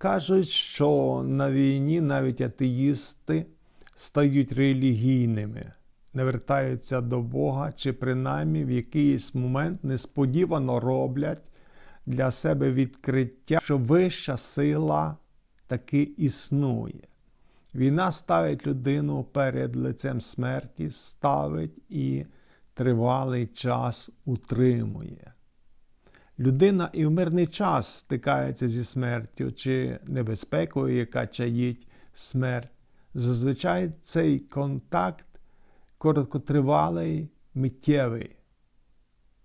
Кажуть, що на війні навіть атеїсти стають релігійними, не вертаються до Бога, чи принаймні в якийсь момент несподівано роблять для себе відкриття, що вища сила таки існує. Війна ставить людину перед лицем смерті, ставить і тривалий час утримує. Людина і в мирний час стикається зі смертю чи небезпекою, яка чаїть смерть. Зазвичай цей контакт короткотривалий, миттєвий,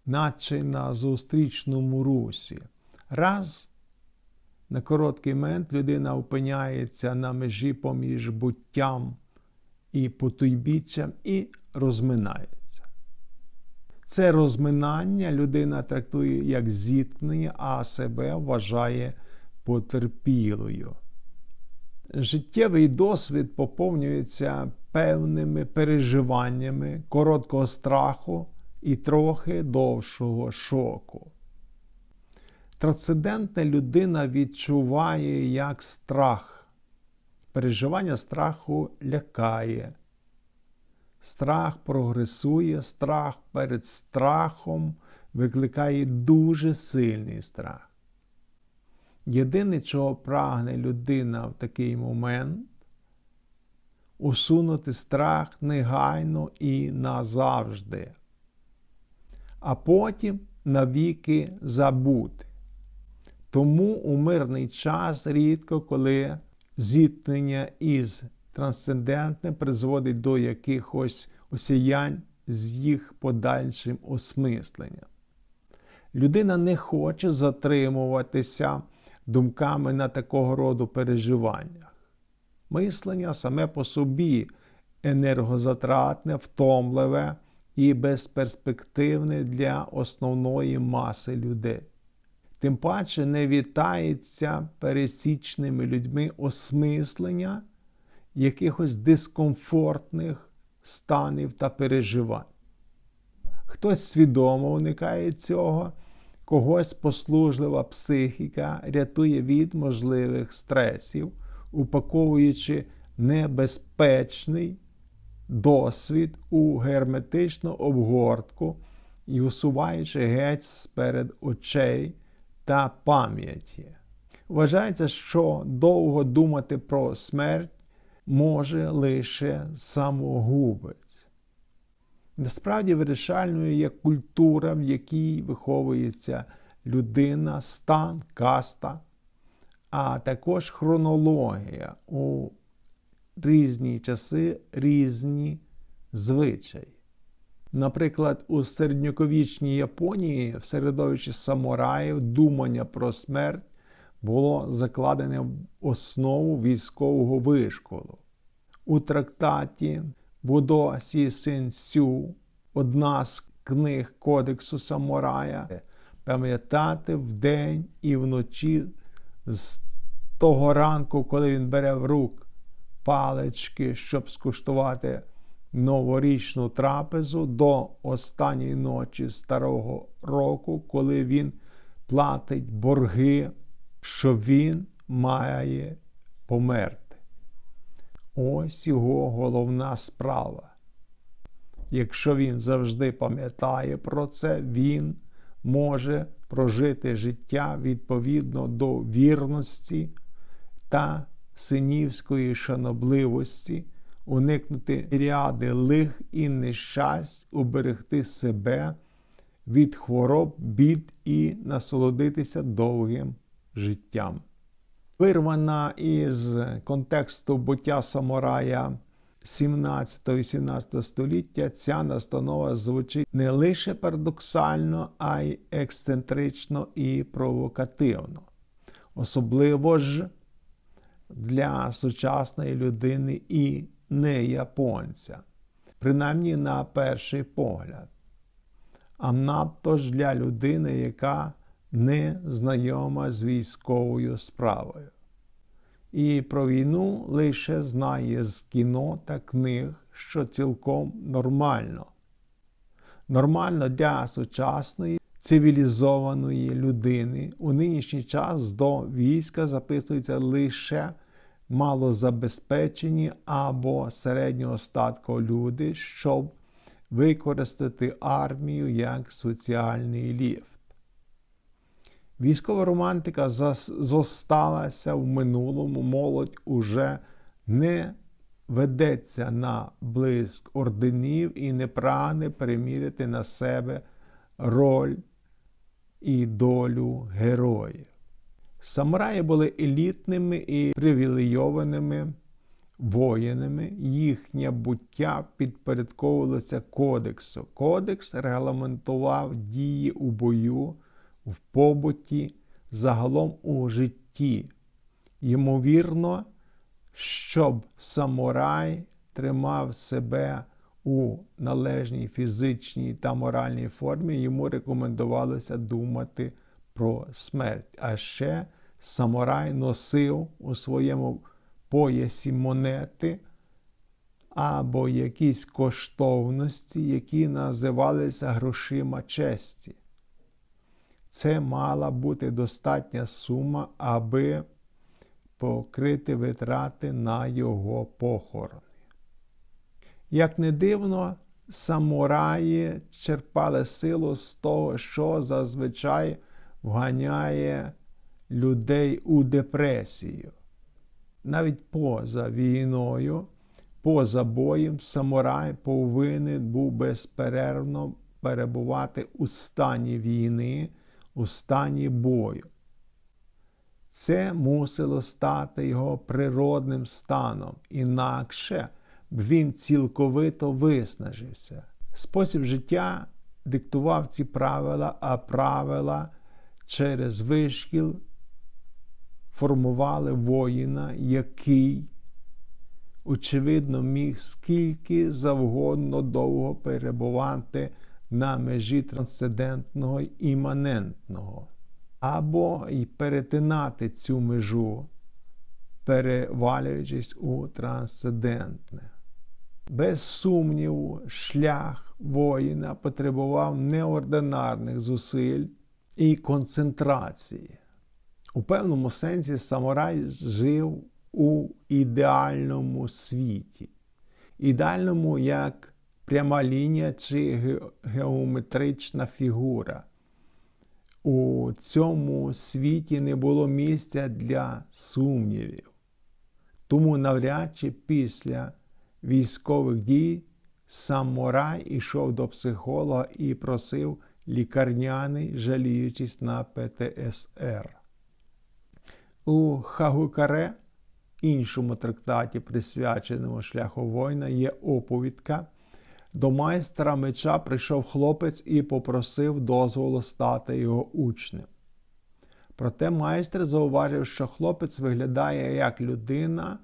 наче на зустрічному русі. Раз на короткий момент людина опиняється на межі поміж буттям і потойбіччям і розминається. Це розминання людина трактує як зіткнення, а себе вважає потерпілою. Життєвий досвід поповнюється певними переживаннями короткого страху і трохи довшого шоку. Трансцендентна людина відчуває як страх. Переживання страху лякає. Страх прогресує, страх перед страхом викликає дуже сильний страх. Єдине, чого прагне людина в такий момент усунути страх негайно і назавжди, а потім навіки забути. Тому у мирний час рідко коли зіткнення із трансцендентним призводить до якихось осіянь з їх подальшим осмисленням. Людина не хоче затримуватися думками на такого роду переживаннях. Мислення саме по собі енергозатратне, втомливе і безперспективне для основної маси людей. Тим паче не вітається пересічними людьми осмислення якихось дискомфортних станів та переживань. Хтось свідомо уникає цього, когось послужлива психіка рятує від можливих стресів, упаковуючи небезпечний досвід у герметичну обгортку і усуваючи геть з-перед очей та пам'яті. Вважається, що довго думати про смерть може лише самогубець. Насправді вирішальною є культура, в якій виховується людина, стан, каста, а також хронологія у різні часи, різні звичаї. Наприклад, у середньоковічній Японії в середовищі самураїв думання про смерть було закладене в основу військового вишколу. У трактаті Будо Сі Син Сю, одна з книг Кодексу Самурая, пам'ятати вдень і вночі з того ранку, коли він бере в рук палички, щоб скуштувати новорічну трапезу до останньої ночі старого року, коли він платить борги, що він має померти. Ось його головна справа. Якщо він завжди пам'ятає про це, він може прожити життя відповідно до вірності та синівської шанобливості уникнути ряди лих і нещасть, уберегти себе від хвороб, бід і насолодитися довгим життям. Вирвана із контексту буття самурая 17 і 17 століття, ця настанова звучить не лише парадоксально, а й ексцентрично і провокативно. Особливо ж для сучасної людини і не японця, принаймні на перший погляд, а надто ж для людини, яка не знайома з військовою справою. І про війну лише знає з кіно та книг, що цілком нормально. Нормально для сучасної цивілізованої людини у нинішній час до війська записуються лише малозабезпечені або середнього статку люди, щоб використати армію як соціальний ліфт. Військова романтика зосталася в минулому, молодь уже не ведеться на блиск орденів і не прагне приміряти на себе роль і долю героїв. Самураї були елітними і привілейованими воїнами. Їхнє буття підпорядковувалося кодексу. Кодекс регламентував дії у бою, в побуті, загалом у житті. Ймовірно, щоб самурай тримав себе у належній фізичній та моральній формі, йому рекомендувалося думати про смерть. А ще самурай носив у своєму поясі монети або якісь коштовності, які називалися грошима честі. Це мала бути достатня сума, аби покрити витрати на його похорон. Як не дивно, самураї черпали силу з того, що зазвичай вганяє людей у депресію. Навіть поза війною, поза боєм, самурай повинен був безперервно перебувати у стані війни, у стані бою. Це мусило стати його природним станом, інакше він цілковито виснажився. Спосіб життя диктував ці правила, а правила через вишкіл формували воїна, який, очевидно, міг скільки завгодно довго перебувати на межі трансцендентного і іманентного, або й перетинати цю межу, перевалюючись у трансцендентне. Без сумніву, шлях воїна потребував неординарних зусиль і концентрації. У певному сенсі самурай жив у ідеальному світі, ідеальному як пряма лінія чи геометрична фігура. У цьому світі не було місця для сумнівів. Тому навряд чи після військових дій самурай ішов до психолога і просив лікарняний, жаліючись на ПТСР. У Хагукаре, іншому трактаті, присвяченому шляху воїна, є оповідка. До майстра меча прийшов хлопець і попросив дозволу стати його учнем. Проте майстер зауважив, що хлопець виглядає як людина,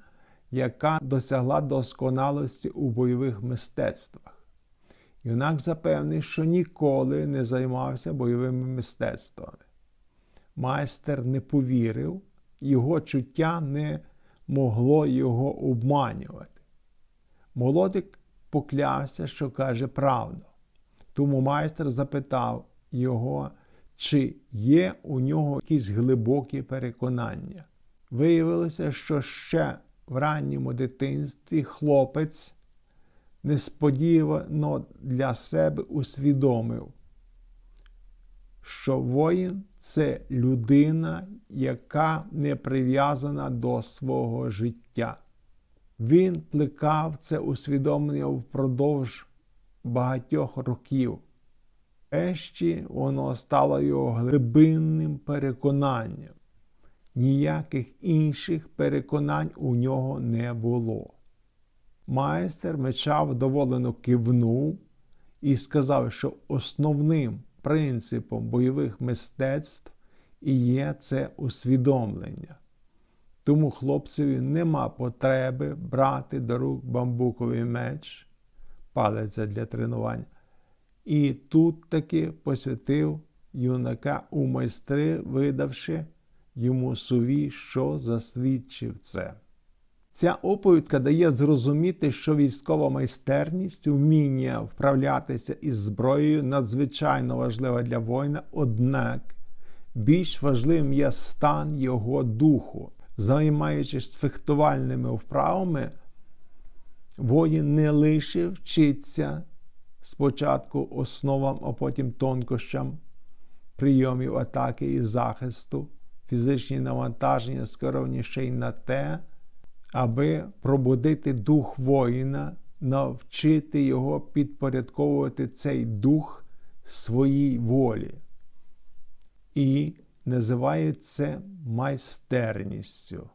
яка досягла досконалості у бойових мистецтвах. Юнак запевнив, що ніколи не займався бойовими мистецтвами. Майстер не повірив, його чуття не могло його обманювати. Молодик поклявся, що каже правду. Тому майстер запитав його, чи є у нього якісь глибокі переконання. Виявилося, що ще в ранньому дитинстві хлопець несподівано для себе усвідомив, що воїн це людина, яка не прив'язана до свого життя. Він плекав це усвідомлення впродовж багатьох років. Врешті воно стало його глибинним переконанням. Ніяких інших переконань у нього не було. Майстер меча вдоволено кивнув і сказав, що основним принципом бойових мистецтв і є це усвідомлення. Тому хлопцеві нема потреби брати до рук бамбуковий меч, палиця для тренувань, і тут таки посвятив юнака у майстри, видавши йому сувій, що засвідчив це. Ця оповідка дає зрозуміти, що військова майстерність, вміння вправлятися із зброєю надзвичайно важлива для воїна, однак більш важливим є стан його духу. Займаючись фехтувальними вправами, воїн не лише вчиться спочатку основам, а потім тонкощам прийомів атаки і захисту, фізичні навантаження скеровані ще й на те, аби пробудити дух воїна, навчити його підпорядковувати цей дух своїй волі. І називають це майстерністю.